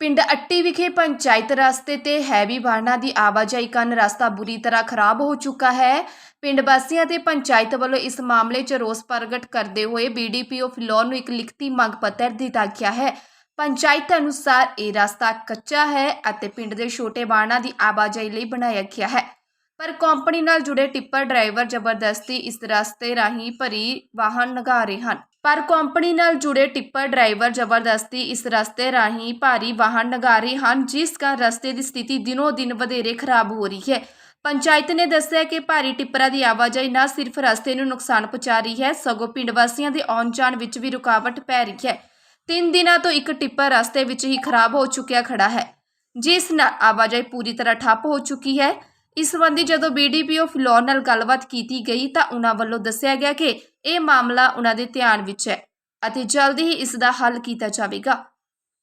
ਪਿੰਡ ਅੱਟੀ ਵਿਖੇ ਪੰਚਾਇਤ ਰਸਤੇ ਤੇ ਹੈਵੀ ਵਾਹਨਾਂ ਦੀ ਆਵਾਜਾਈ ਕਾਰਨ ਰਸਤਾ ਬੁਰੀ ਤਰ੍ਹਾਂ ਖਰਾਬ ਹੋ ਚੁੱਕਾ ਹੈ। ਪਿੰਡ ਵਾਸੀਆਂ ਤੇ ਪੰਚਾਇਤ ਵੱਲੋਂ ਇਸ ਮਾਮਲੇ 'ਚ ਰੋਸ ਪ੍ਰਗਟ ਕਰਦੇ ਹੋਏ ਬੀਡੀਪੀਓ ਫਿਲੌਰ ਨੂੰ ਇੱਕ ਲਿਖਤੀ ਮੰਗ ਪੱਤਰ ਦਿੱਤਾ ਗਿਆ ਹੈ। ਪੰਚਾਇਤ ਅਨੁਸਾਰ ਇਹ ਰਸਤਾ ਕੱਚਾ ਹੈ ਅਤੇ ਪਿੰਡ ਦੇ ਛੋਟੇ ਵਾਹਨਾਂ ਦੀ ਆਵਾਜਾਈ ਲਈ ਬਣਾਇਆ ਗਿਆ ਹੈ। ਪਰ ਕੰਪਨੀ ਨਾਲ ਜੁੜੇ ਟਿੱਪਰ ਡਰਾਈਵਰ ਜ਼ਬਰਦਸਤੀ ਇਸ ਰਸਤੇ ਰਾਹੀਂ ਭਰੀ ਵਾਹਨ ਲਗਾ ਰਹੇ ਹਨ। ਪਰ ਕੰਪਨੀ ਨਾਲ ਜੁੜੇ ਟਿੱਪਰ ਡਰਾਈਵਰ ਜ਼ਬਰਦਸਤੀ ਇਸ ਰਸਤੇ ਰਾਹੀਂ ਭਾਰੀ ਵਾਹਨ ਲਗਾ ਰਹੇ ਹਨ, ਜਿਸ ਕਾਰਨ ਰਸਤੇ ਦੀ ਸਥਿਤੀ ਦਿਨੋ ਦਿਨ ਵਧੇਰੇ ਖਰਾਬ ਹੋ ਰਹੀ ਹੈ। ਪੰਚਾਇਤ ਨੇ ਦੱਸਿਆ ਕਿ ਭਾਰੀ ਟਿੱਪਰਾਂ ਦੀ ਆਵਾਜਾਈ ਨਾ ਸਿਰਫ ਰਸਤੇ ਨੂੰ ਨੁਕਸਾਨ ਪਹੁੰਚਾ ਰਹੀ ਹੈ, ਸਗੋਂ ਪਿੰਡ ਵਾਸੀਆਂ ਦੇ ਆਉਣ ਜਾਣ ਵਿੱਚ ਵੀ ਰੁਕਾਵਟ ਪੈ ਰਹੀ ਹੈ। ਤਿੰਨ ਦਿਨਾਂ ਤੋਂ ਇੱਕ ਟਿੱਪਰ ਰਸਤੇ ਵਿੱਚ ਹੀ ਖਰਾਬ ਹੋ ਚੁੱਕਿਆ ਖੜਾ ਹੈ, ਜਿਸ ਨਾਲ ਆਵਾਜਾਈ ਪੂਰੀ ਤਰ੍ਹਾਂ ਠੱਪ ਹੋ ਚੁੱਕੀ ਹੈ। ਇਸ ਸੰਬੰਧੀ ਜਦੋਂ ਬੀਡੀਪੀਓ ਫਿਲੌਰ ਨਾਲ ਗੱਲਬਾਤ ਕੀਤੀ ਗਈ ਤਾਂ ਉਹਨਾਂ ਵੱਲੋਂ ਦੱਸਿਆ ਗਿਆ ਕਿ ਇਹ ਮਾਮਲਾ ਉਹਨਾਂ ਦੇ ਧਿਆਨ ਵਿੱਚ ਹੈ ਅਤੇ ਜਲਦੀ ਹੀ ਇਸ ਦਾ ਹੱਲ ਕੀਤਾ ਜਾਵੇਗਾ।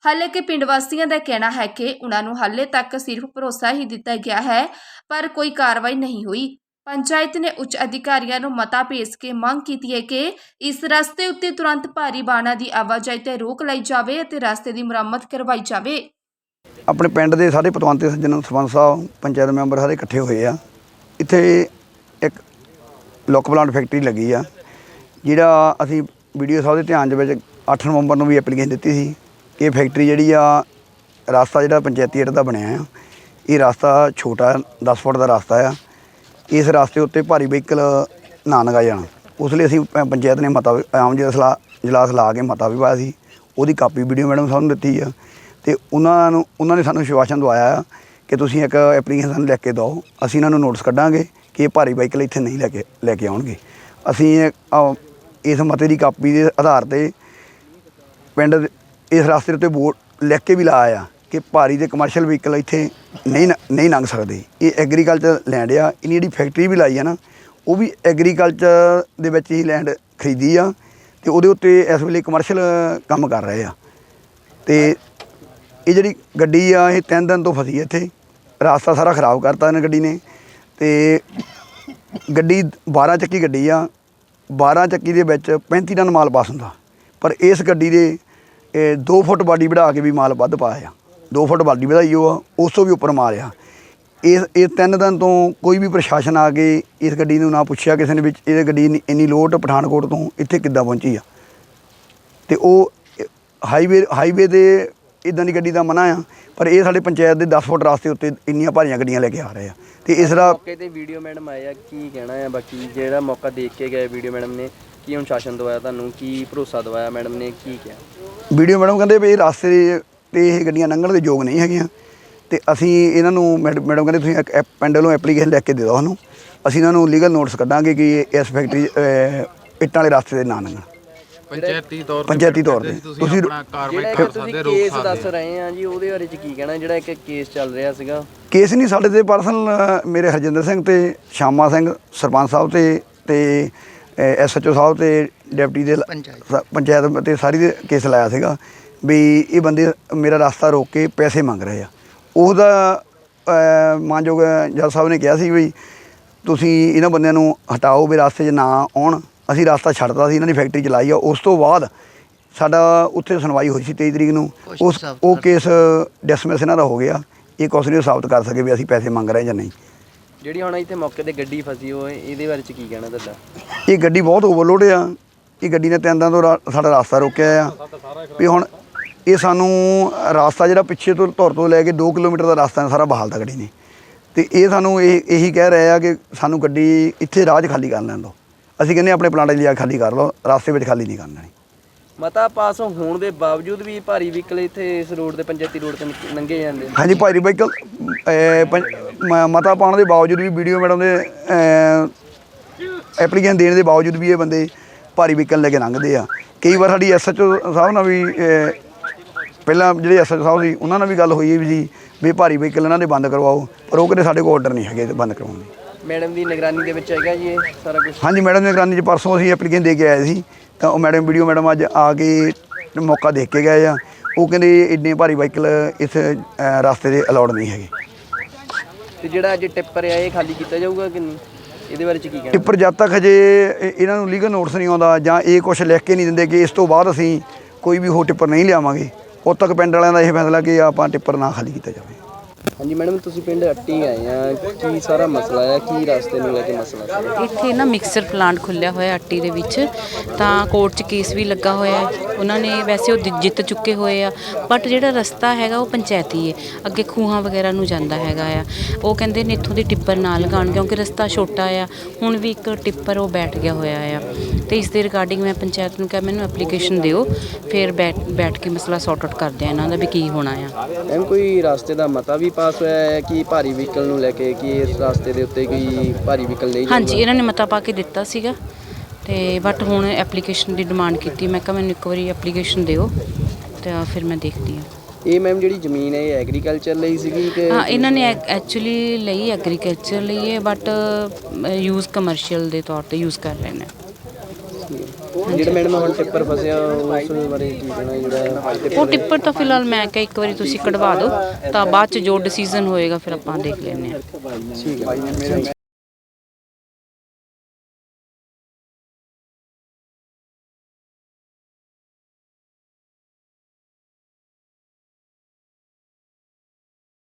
ਹਾਲਾਂਕਿ ਪਿੰਡ ਵਾਸੀਆਂ ਦਾ ਕਹਿਣਾ ਹੈ ਕਿ ਉਹਨਾਂ ਨੂੰ ਹਾਲੇ ਤੱਕ ਸਿਰਫ ਭਰੋਸਾ ਹੀ ਦਿੱਤਾ ਗਿਆ ਹੈ, ਪਰ ਕੋਈ ਕਾਰਵਾਈ ਨਹੀਂ ਹੋਈ। ਪੰਚਾਇਤ ਨੇ ਉੱਚ ਅਧਿਕਾਰੀਆਂ ਨੂੰ ਮਤਾ ਭੇਜ ਕੇ ਮੰਗ ਕੀਤੀ ਹੈ ਕਿ ਇਸ ਰਸਤੇ ਉੱਤੇ ਤੁਰੰਤ ਭਾਰੀ ਵਾਹਨਾਂ ਦੀ ਆਵਾਜਾਈ ਤੇ ਰੋਕ ਲਾਈ ਜਾਵੇ ਅਤੇ ਰਸਤੇ ਦੀ ਮੁਰੰਮਤ ਕਰਵਾਈ ਜਾਵੇ। ਆਪਣੇ ਪਿੰਡ ਦੇ ਸਾਰੇ ਪਤਵੰਤੇ ਸੱਜਣ ਸਰਪੰਚ ਸਾਹਿਬ, ਪੰਚਾਇਤ ਮੈਂਬਰ ਸਾਰੇ ਇਕੱਠੇ ਹੋਏ ਆ। ਇੱਥੇ ਇੱਕ ਲੁੱਕ ਪਲਾਂਟ ਫੈਕਟਰੀ ਲੱਗੀ ਆ, ਜਿਹੜਾ ਅਸੀਂ ਵੀਡੀਓ ਸਾਹਿਬ ਦੇ ਧਿਆਨ ਦੇ ਵਿੱਚ 8 ਨਵੰਬਰ ਨੂੰ ਵੀ ਐਪਲੀਕੇਸ਼ਨ ਦਿੱਤੀ ਸੀ। ਇਹ ਫੈਕਟਰੀ ਜਿਹੜੀ ਆ, ਰਸਤਾ ਜਿਹੜਾ ਪੰਚਾਇਤੀ ਏਡ ਦਾ ਬਣਿਆ ਆ, ਇਹ ਰਸਤਾ ਛੋਟਾ 10 ਫੁੱਟ ਦਾ ਰਸਤਾ ਆ। ਇਸ ਰਸਤੇ ਉੱਤੇ ਭਾਰੀ ਵਹੀਕਲ ਨਾ ਲਗਾਇਆ ਜਾਣਾ। ਉਸ ਲਈ ਅਸੀਂ ਪ- ਪੰਚਾਇਤ ਨੇ ਮਤਾ ਵੀ- ਆਮ ਜਸਲਾ ਜਲਾਸ ਲਾ ਕੇ ਮਤਾ ਵੀ ਪਾਇਆ ਸੀ। ਉਹਦੀ ਕਾਪੀ ਵੀਡੀਓ ਮੈਡਮ ਸਾਹਿਬ ਨੂੰ ਦਿੱਤੀ ਆ। ਤੇ ਉਹਨਾਂ ਨੂੰ, ਉਹਨਾਂ ਨੇ ਸਾਨੂੰ ਵਿਸ਼ਵਾਸਨ ਦਵਾਇਆ ਆ ਕਿ ਤੁਸੀਂ ਇੱਕ ਐਪਲੀਕੇਸ਼ਨ ਲਿਖ ਕੇ ਦਿਓ। ਅਸੀਂ ਇਹਨਾਂ ਨੂੰ ਨੋਟਿਸ ਕੱਢਾਂਗੇ ਕਿ ਇਹ ਭਾਰੀ ਵਹੀਕਲ ਇੱਥੇ ਨਹੀਂ ਲੈ ਕੇ ਲੈ ਕੇ ਆਉਣਗੇ। ਅਸੀਂ ਇਸ ਮਤੇ ਦੀ ਕਾਪੀ ਦੇ ਆਧਾਰ ਤੇ ਪਿੰਡ ਇਸ ਰਸਤੇ ਉੱਤੇ ਬੋਰਡ ਲਿਖ ਕੇ ਵੀ ਲਾਇਆ ਆ ਕਿ ਭਾਰੀ ਦੇ ਕਮਰਸ਼ੀਅਲ ਵਹੀਕਲ ਇੱਥੇ ਨਹੀਂ ਨ- ਨਹੀਂ ਲੰਘ ਸਕਦੇ। ਇਹ ਐਗਰੀਕਲਚਰ ਲੈਂਡ ਆ, ਇਹਨੀ ਜਿਹੜੀ ਫੈਕਟਰੀ ਵੀ ਲਾਈ ਆ ਨਾ, ਉਹ ਵੀ ਐਗਰੀਕਲਚਰ ਦੇ ਵਿੱਚ ਹੀ ਲੈਂਡ ਖਰੀਦੀ ਆ ਤੇ ਉਹਦੇ ਉੱਤੇ ਇਸ ਵੇਲੇ ਕਮਰਸ਼ੀਅਲ ਕੰਮ ਕਰ ਰਹੇ ਆ। ਤੇ ਇਹ ਜਿਹੜੀ ਗੱਡੀ ਆ, ਇਹ ਤਿੰਨ ਦਿਨ ਤੋਂ ਫਸੀ ਇੱਥੇ। ਰਾਸਤਾ ਸਾਰਾ ਖਰਾਬ ਕਰਤਾ ਇਹਨਾਂ ਗੱਡੀ ਨੇ। ਤੇ ਗੱਡੀ 12 ਚੱਕੀ ਗੱਡੀ ਆ। 12 ਚੱਕੀ ਦੇ ਵਿੱਚ 35 ਟਨ ਮਾਲ ਪਾਸ ਹੁੰਦਾ। ਪਰ ਇਸ ਗੱਡੀ ਦੇ 2 ਫੁੱਟ ਬਾਡੀ ਵਧਾ ਕੇ ਵੀ ਮਾਲ ਵੱਧ ਪਾਇਆ ਆ। 2 ਫੁੱਟ ਬਾਡੀ ਵਧਾਈ ਉਹ ਆ, ਉਸ ਤੋਂ ਵੀ ਉੱਪਰ ਮਾਲ ਆ। ਇਸ ਇਹ ਤਿੰਨ ਦਿਨ ਤੋਂ ਕੋਈ ਵੀ ਪ੍ਰਸ਼ਾਸਨ ਆ ਕੇ ਇਸ ਗੱਡੀ ਨੂੰ ਨਾ ਪੁੱਛਿਆ ਕਿਸੇ ਨੇ ਵਿੱਚ ਇਹ ਗੱਡੀ ਇੰਨੀ- ਇੰਨੀ ਲੋਟ ਪਠਾਨਕੋਟ ਤੋਂ ਇੱਥੇ ਕਿੱਦਾਂ ਪਹੁੰਚੀ ਆ। ਤੇ ਉਹ, ਹਾਈਵੇ ਹਾਈਵੇ ਦੇ ਇਦਾਂ ਦੀ ਗੱਡੀ ਦਾ ਮਨਾ ਆ ਪਰ ਇਹ ਸਾਡੇ ਪੰਚਾਇਤ ਦੇ 10 ਫੁੱਟ ਰਾਸਤੇ ਉੱਤੇ ਇੰਨੀਆਂ ਭਾਰੀਆਂ ਗੱਡੀਆਂ ਲੈ ਕੇ ਆ ਰਹੇ ਆ। ਤੇ ਇਸ ਦਾ ਮੌਕੇ ਤੇ ਵੀਡੀਓ ਮੈਡਮ ਆਏ ਆ ਕੀ ਕਹਿਣਾ ਹੈ ਬਾਕੀ ਜਿਹੜਾ ਮੌਕਾ ਦੇਖ ਕੇ ਗਏ ਵੀਡੀਓ ਮੈਡਮ ਨੇ ਕੀ ਅਨੁਸ਼ਾਸਨ ਦਵਾਇਆ ਤੁਹਾਨੂੰ? ਕੀ ਭਰੋਸਾ ਦਵਾਇਆ ਮੈਡਮ ਨੇ? ਕੀ ਕਿਹਾ? ਵੀਡੀਓ ਮੈਡਮ ਕਹਿੰਦੇ ਵੀ ਇਹ ਰਾਸਤੇ ਤੇ ਇਹ ਗੱਡੀਆਂ ਲੰਘਣ ਦੇ ਯੋਗ ਨਹੀਂ ਹੈਗੀਆਂ। ਤੇ ਅਸੀਂ ਇਹਨਾਂ ਨੂੰ ਮੈਡ- ਮੈਡਮ ਕਹਿੰਦੇ ਤੁਸੀਂ ਇੱਕ ਐਪ- ਪਿੰਡ ਵੱਲੋਂ ਐਪਲੀਕੇਸ਼ਨ ਲਿਖ ਕੇ ਦੇ ਦਿਓ ਸਾਨੂੰ। ਅਸੀਂ ਇਹਨਾਂ ਨੂੰ ਲੀਗਲ ਨੋਟਿਸ ਕੱਢਾਂਗੇ ਕਿ ਇਸ ਫੈਕਟਰੀ ਇੱਟਾਂ ਵਾਲੇ ਰਸਤੇ ਦੇ ਨਾ ਲੰਘਣ। ਪੰਚਾਇਤੀ ਤੌਰ ਤੇ ਪੰਚਾਇਤੀ ਤੌਰ ਤੇ। ਤੁਸੀਂ ਤੁਸੀਂ ਆਪਣਾ ਕਾਰਵਾਈ ਜਿਹੜਾ ਕਰ ਇੱਕ ਤੁਸੀਂ ਸਕਦੇ ਰੋਕ ਕੇਸ ਦੱਸ ਰਹੇ ਆ ਜੀ ਉਹਦੇ ਬਾਰੇ ਚ ਕੀ ਕਹਿਣਾ? ਜਿਹੜਾ ਇੱਕ ਕੇਸ ਚੱਲ ਰਿਹਾ ਸੀਗਾ। ਕੇਸ ਨਹੀਂ ਸਾਡੇ ਤੇ ਪਰਸਨਲ ਮੇਰੇ ਹਰਜਿੰਦਰ ਸਿੰਘ ਤੇ ਸ਼ਾਮਾ ਸਿੰਘ ਸਰਪੰਚ ਸਾਹਿਬ ਤੇ ਤੇ ਐਸਐਚਓ ਸਾਹਿਬ ਤੇ ਡਿਪਟੀ ਦੇ ਸ- ਪੰਚਾਇਤ ਤੇ ਸਾਰੀ ਦੇ ਕੇਸ ਲਾਇਆ ਸੀਗਾ ਵੀ ਇਹ ਬੰਦੇ ਮੇਰਾ ਰਸਤਾ ਰੋਕ ਕੇ ਪੈਸੇ ਮੰਗ ਰਹੇ ਆ। ਉਹਦਾ ਮਾਨਯੋਗ ਜੱਜ ਸਾਹਿਬ ਨੇ ਕਿਹਾ ਸੀ ਵੀ ਤੁਸੀਂ ਇਹਨਾਂ ਬੰਦਿਆਂ ਨੂੰ ਹਟਾਓ ਵੀ ਰਸਤੇ 'ਚ ਨਾ ਆਉਣ। ਅਸੀਂ ਰਸਤਾ ਛੱਡਤਾ ਸੀ ਇਹਨਾਂ ਦੀ ਫੈਕਟਰੀ ਚਲਾਈ ਆ। ਉਸ ਤੋਂ ਬਾਅਦ ਸਾਡਾ ਉੱਥੇ ਸੁਣਵਾਈ ਹੋਈ ਸੀ 23 ਤਰੀਕ ਨੂੰ। ਉਸ ਉਹ ਕੇਸ ਡਿਸਮਿਸ ਇਹਨਾਂ ਦਾ ਹੋ ਗਿਆ। ਇਹ ਕੁਛ ਨਹੀਂ ਸਾਬਤ ਕਰ ਸਕੇ ਵੀ ਅਸੀਂ ਪੈਸੇ ਮੰਗ ਰਹੇ ਜਾਂ ਨਹੀਂ। ਜਿਹੜੀ ਹੁਣ ਇੱਥੇ ਮੌਕੇ ਤੇ ਗੱਡੀ ਫਸੀ ਹੋਏ ਇਹਦੇ ਬਾਰੇ ਚ ਕੀ ਕਹਿਣਾ ਤੁਹਾਡਾ? ਇਹ ਗੱਡੀ ਬਹੁਤ ਓਵਰਲੋਡ ਆ। ਇਹ ਗੱਡੀ ਨੇ ਤਿੰਨ ਦਿਨ ਤੋਂ ਰਾ- ਸਾਡਾ ਰਾਸਤਾ ਰੋਕਿਆ ਆ। ਵੀ ਹੁਣ ਇਹ ਸਾਨੂੰ ਰਾਸਤਾ ਜਿਹੜਾ ਪਿੱਛੇ ਤੋਂ ਧੁਰ ਤੋਂ ਲੈ ਕੇ 2 ਕਿਲੋਮੀਟਰ ਦਾ ਰਾਸਤਾ ਸਾਰਾ ਬਹਾਲਤਾ ਗੱਡੀ ਨੇ। ਤੇ ਇਹ ਸਾਨੂੰ ਇਹ ਇਹੀ ਕਹਿ ਰਹੇ ਆ ਕਿ ਸਾਨੂੰ ਗੱਡੀ ਇੱਥੇ ਰਾਹ 'ਚ ਖਾਲੀ ਕਰ ਲੈਣ ਦਿਓ। ਅਸੀਂ ਕਹਿੰਦੇ ਆਪਣੇ ਪਲਾਂਟ 'ਚ ਜਾ ਕੇ ਖਾਲੀ ਕਰ ਲਓ ਰਾਸਤੇ ਵਿੱਚ ਖਾਲੀ ਨਹੀਂ ਕਰਨਾ ਮਤਾ ਪਾਸ ਹੋਣ ਦੇ ਬਾਵਜੂਦ ਵੀ ਭਾਰੀ ਵਹੀਕਲ ਇੱਥੇ ਇਸ ਰੋਡ ਤੇ ਪੰਚਾਇਤੀ ਰੋਡ ਤੇ ਲੰਘ- ਜਾਂਦੇ ਹਾਂਜੀ ਭਾਈ ਵਹੀਕਲ ਮਤਾ ਪਾਉਣ ਦੇ ਬਾਵਜੂਦ ਵੀ ਵੀਡੀਓ ਮੈਡਮ ਦੇ ਐਪਲੀਕੇਸ਼ਨ ਦੇਣ ਦੇ ਬਾਵਜੂਦ ਵੀ ਇਹ ਬੰਦੇ ਭਾਰੀ ਵਹੀਕਲ ਲੈ ਕੇ ਲੰਘਦੇ ਆ। ਕਈ ਵਾਰ ਸਾਡੀ ਐਸਐਚਓ ਸਾਹਿਬ ਨਾਲ ਵੀ ਪਹਿਲਾਂ ਜਿਹੜੇ ਐਸਐਚਓ ਸਾਹਿਬ ਸੀ ਉਹਨਾਂ ਨਾਲ ਵੀ ਗੱਲ ਹੋਈ ਵੀ ਜੀ ਵੀ ਭਾਰੀ ਵਹੀਕਲ ਇਹਨਾਂ ਦੇ ਬੰਦ ਕਰਵਾਓ ਪਰ ਉਹ ਕਹਿੰਦੇ ਸਾਡੇ ਕੋਲ ਆਰਡਰ ਨਹੀਂ ਹੈਗੇ ਬੰਦ ਕਰਵਾਉਣ ਦੇ। ਮੈਡਮ ਦੀ ਨਿਗਰਾਨੀ ਦੇ ਵਿੱਚ ਹੈਗਾ ਜੀ ਇਹ ਸਾਰਾ ਕੁਝ ਹਾਂਜੀ ਮੈਡਮ ਨੇ ਨਿਗਰਾਨੀ 'ਚ ਪਰਸੋਂ ਅਸੀਂ ਐਪਲੀਕੇਸ਼ਨ ਦੇ ਕੇ ਆਏ ਸੀ। ਤਾਂ ਉਹ ਮੈਡਮ ਵੀਡੀਓ ਮੈਡਮ ਅੱਜ ਆ ਕੇ ਮੌਕਾ ਦੇਖ ਕੇ ਗਏ ਆ। ਉਹ ਕਹਿੰਦੇ ਇੰਨੇ ਭਾਰੀ ਵਹੀਕਲ ਇਸ ਰਸਤੇ ਦੇ ਅਲਾਉਡ ਨਹੀਂ ਹੈਗੇ। ਤੇ ਜਿਹੜਾ ਅੱਜ ਟਿੱਪਰ ਆ ਇਹ ਖਾਲੀ ਕੀਤਾ ਜਾਊਗਾ ਕਿ ਨਹੀਂ? ਇਹਦੇ ਬਾਰੇ ਚ ਕੀ ਕਹਿਣਾ? ਟਿੱਪਰ ਜਦ ਤੱਕ ਹਜੇ ਇਹ- ਇਹਨਾਂ ਨੂੰ ਲੀਗਲ ਨੋਟਿਸ ਨਹੀਂ ਆਉਂਦਾ ਜਾਂ ਇਹ ਕੁਝ ਲਿਖ ਕੇ ਨਹੀਂ ਦਿੰਦੇ ਕਿ ਇਸ ਤੋਂ ਬਾਅਦ ਅਸੀਂ ਕੋਈ ਵੀ ਹੋਰ ਟਿੱਪਰ ਨਹੀਂ ਲਿਆਵਾਂਗੇ ਉਦੋਂ ਤੱਕ ਪਿੰਡ ਵਾਲਿਆਂ ਦਾ ਇਹ ਫੈਸਲਾ ਕਿ ਆਪਾਂ ਟਿੱਪਰ ਨਾ ਖਾਲੀ ਕੀਤਾ ਜਾਵੇ। ਹਾਂਜੀ ਮੈਡਮ, ਤੁਸੀਂ ਪਿੰਡ ਅੱਟੀ ਆਏ ਆ। ਕੀ ਸਾਰਾ ਮਸਲਾ ਹੈ ਕੀ ਰਸਤੇ ਨੂੰ ਲੈ ਕੇ ਮਸਲਾ ਸੀ? ਇੱਥੇ ਨਾ ਮਿਕਸਰ ਪਲਾਂਟ ਖੁੱਲਿਆ ਹੋਇਆ ਅੱਟੀ ਦੇ ਵਿੱਚ। ਤਾਂ ਕੋਰਟ 'ਚ ਕੇਸ ਵੀ ਲੱਗਾ ਹੋਇਆ ਹੈ। ਉਹਨਾਂ ਨੇ ਵੈਸੇ ਉਹ ਜਿੱਤ ਚੁੱਕੇ ਹੋਏ ਆ ਬਟ ਜਿਹੜਾ ਰਸਤਾ ਹੈਗਾ ਉਹ ਪੰਚਾਇਤੀ ਹੈ ਅੱਗੇ ਖੂਹਾਂ ਵਗੈਰਾ ਨੂੰ ਜਾਂਦਾ ਹੈਗਾ ਆ। ਉਹ ਕਹਿੰਦੇ ਨੇ ਇੱਥੋਂ ਦੀ ਟਿੱਪਰ ਨਾ ਲਗਾਉਣ ਕਿਉਂਕਿ ਰਸਤਾ ਛੋਟਾ ਆ। ਹੁਣ ਵੀ ਇੱਕ ਟਿੱਪਰ ਉਹ ਬੈਠ ਗਿਆ ਹੋਇਆ ਆ। ਤੇ ਇਸ ਦੇ ਰਿਗਾਰਡਿੰਗ ਮੈਂ ਪੰਚਾਇਤ ਨੂੰ ਕਿਹਾ ਮੈਨੂੰ ਐਪਲੀਕੇਸ਼ਨ ਦਿਓ। ਫਿਰ ਬੈਠ ਬੈਠ ਕੇ ਮਸਲਾ ਸੌਟ ਆਊਟ ਕਰਦੇ ਆ ਇਹਨਾਂ ਦਾ ਵੀ ਕੀ ਹੋਣਾ ਆ। ਮੈਮ ਕੋਈ ਰਸਤੇ ਦਾ ਮਤਾ ਵੀ ਪਾਸ ਹੋਇਆ ਹੈ ਕਿ ਭਾਰੀ ਵਹੀਕਲ ਨੂੰ ਲੈ ਕੇ ਕਿ ਇਸ ਰਸਤੇ ਦੇ ਉੱਤੇ ਕੋਈ ਭਾਰੀ ਵਹੀਕਲ ਨਹੀਂ ਹਾਂਜੀ? ਇਹਨਾਂ ਨੇ ਮਤਾ ਪਾ ਕੇ ਦਿੱਤਾ ਸੀਗਾ। ਤੇ ਬਟ ਹੁਣ ਐਪਲੀਕੇਸ਼ਨ ਦੀ ਡਿਮਾਂਡ ਕੀਤੀ। ਮੈਂ ਕਿਹਾ ਮੈਨੂੰ ਇੱਕ ਵਾਰੀ ਐਪਲੀਕੇਸ਼ਨ ਦਿਓ ਤਾਂ ਫਿਰ ਮੈਂ ਦੇਖਦੀ ਹਾਂ। ਇਹ ਮੈਮ ਜਿਹੜੀ ਜ਼ਮੀਨ ਹੈ ਇਹ ਐਗਰੀਕਲਚਰ ਲਈ ਸੀਗੀ ਕਿ ਹਾਂ ਇਹਨਾਂ ਨੇ ਐਕਚੁਅਲੀ ਲਈ ਐਗਰੀਕਲਚਰ ਲਈ ਹੈ ਬਟ ਯੂਜ਼ ਕਮਰਸ਼ੀਅਲ ਦੇ ਤੌਰ ਤੇ ਯੂਜ਼ ਕਰ ਰਹੇ ਨੇ। ਜਿਹੜਾ ਮੈਡਮ ਹੁਣ ਟਿੱਪਰ ਫਸਿਆ ਉਸ ਬਾਰੇ ਕੀ ਕਹਿਣਾ ਜਿਹੜਾ ਉਹ ਟਿੱਪਰ ਤਾਂ ਫਿਲਹਾਲ ਮੈਂ ਕਿਹਾ ਇੱਕ ਵਾਰੀ ਤੁਸੀਂ ਕਢਵਾ ਦਿਓ ਤਾਂ ਬਾਅਦ ਚ ਜੋ ਡਿਸੀਜਨ ਹੋਏਗਾ ਫਿਰ ਆਪਾਂ ਦੇਖ ਲੈਂਦੇ ਹਾਂ। ਠੀਕ ਹੈ।